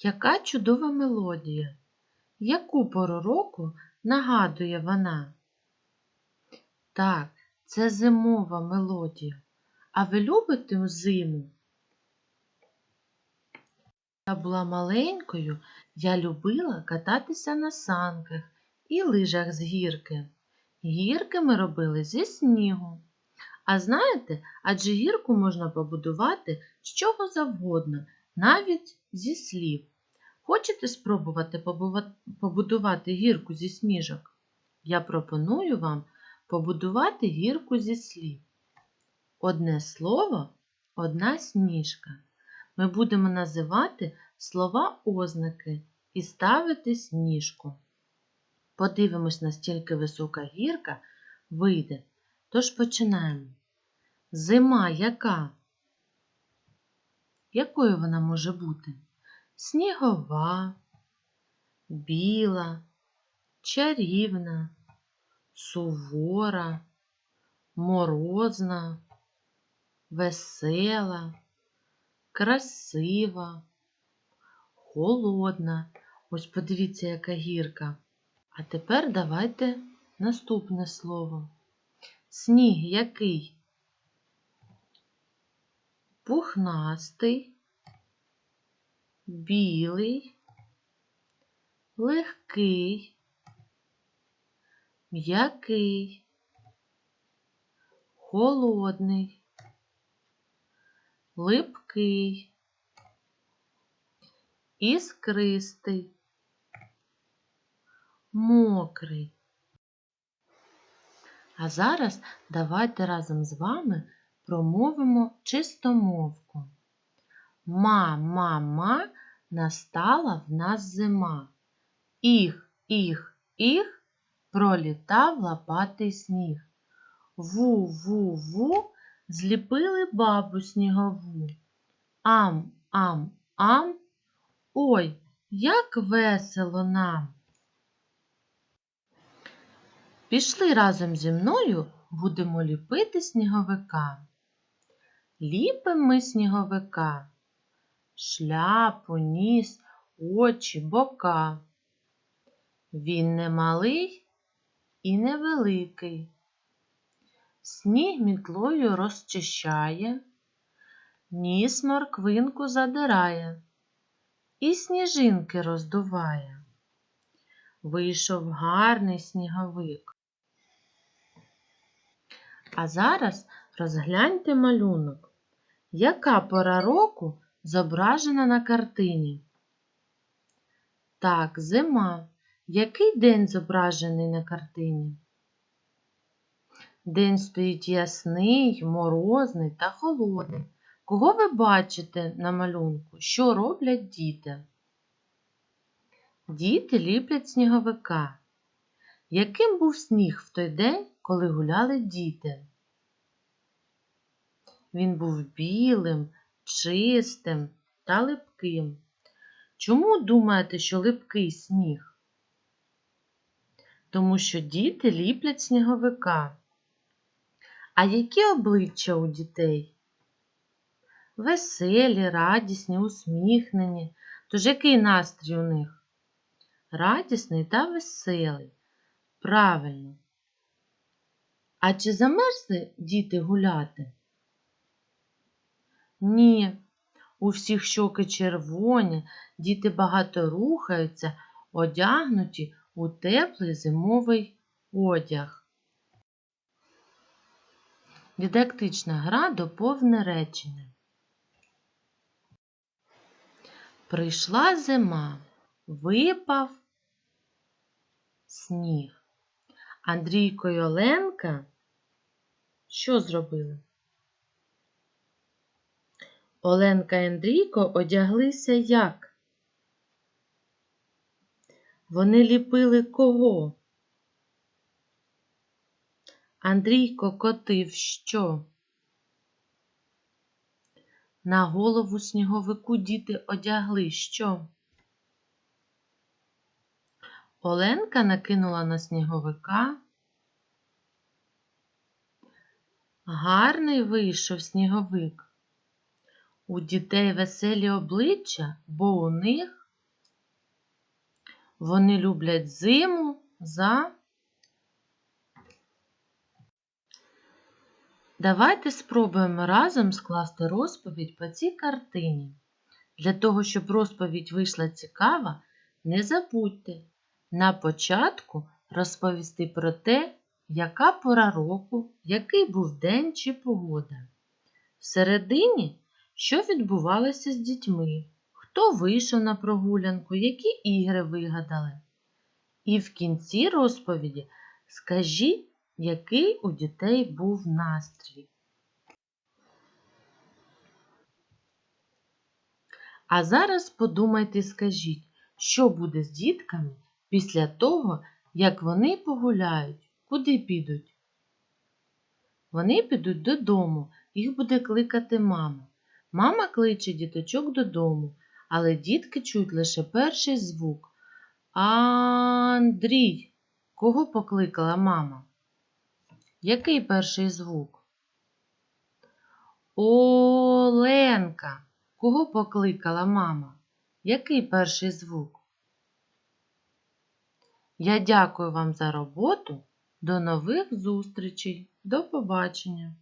Яка чудова мелодія! Яку пору року нагадує вона? Так, це зимова мелодія. А ви любите зиму? Я була маленькою, я любила кататися на санках і лижах з гірки. Гірки ми робили зі снігу. А знаєте, адже гірку можна побудувати з чого завгодно, навіть зі слів. Хочете спробувати побудувати гірку зі сніжок? Я пропоную вам побудувати гірку зі слів. Одне слово, одна сніжка. Ми будемо називати слова ознаки і ставити сніжку. Подивимось, настільки висока гірка вийде. Тож починаємо. Зима яка? Якою вона може бути? Снігова, біла, чарівна, сувора, морозна, весела, красива, холодна. Ось подивіться, яка гірка. А тепер давайте наступне слово. Сніг який? Пухнастий, білий, легкий, м'який, холодний, липкий, іскристий, мокрий. А зараз давайте разом з вами промовимо чистомовку. Ма-ма-ма, настала в нас зима. Іх, іх, іх, пролітав лопатий сніг. Ву-ву-ву, зліпили бабу снігову. Ам, ам, ам, ой, як весело нам. Пішли разом зі мною, будемо ліпити сніговика. Ліпимо ми сніговика, шляпу, ніс, очі, бока. Він не малий і не великий. Сніг мітлою розчищає, ніс морквинку задирає і сніжинки роздуває. Вийшов гарний сніговик. А зараз розгляньте малюнок. Яка пора року зображена на картині? Так, зима. Який день зображений на картині? День стоїть ясний, морозний та холодний. Кого ви бачите на малюнку? Що роблять діти? Діти ліплять сніговика. Яким був сніг в той день, коли гуляли діти? Він був білим, чистим та липким. Чому думаєте, що липкий сніг? Тому що діти ліплять сніговика. А які обличчя у дітей? Веселі, радісні, усміхнені. Тож який настрій у них? Радісний та веселий. Правильно. А чи замерзли діти гуляти? Ні, у всіх щоки червоні, діти багато рухаються, одягнуті у теплий зимовий одяг. Дидактична гра доповне речення. Прийшла зима, випав сніг. Андрійко й Оленка що зробили? Оленка і Андрійко одяглися як? Вони ліпили кого? Андрійко котив що? На голову сніговику діти одягли що? Оленка накинула на сніговика. Гарний вийшов сніговик. У дітей веселі обличчя, бо у них Вони люблять зиму за. Давайте спробуємо разом скласти розповідь по цій картині. Для того, щоб розповідь вийшла цікава, не забудьте на початку розповісти про те, яка пора року, який був день чи погода. Всередині, що відбувалося з дітьми, хто вийшов на прогулянку, які ігри вигадали. І в кінці розповіді скажіть, який у дітей був настрій. А зараз подумайте і скажіть, що буде з дітками після того, як вони погуляють, куди підуть? Вони підуть додому, їх буде кликати мама. Мама кличе діточок додому, але дітки чують лише перший звук. Андрій, кого покликала мама? Який перший звук? Оленка. Кого покликала мама? Який перший звук? Я дякую вам за роботу. До нових зустрічей. До побачення!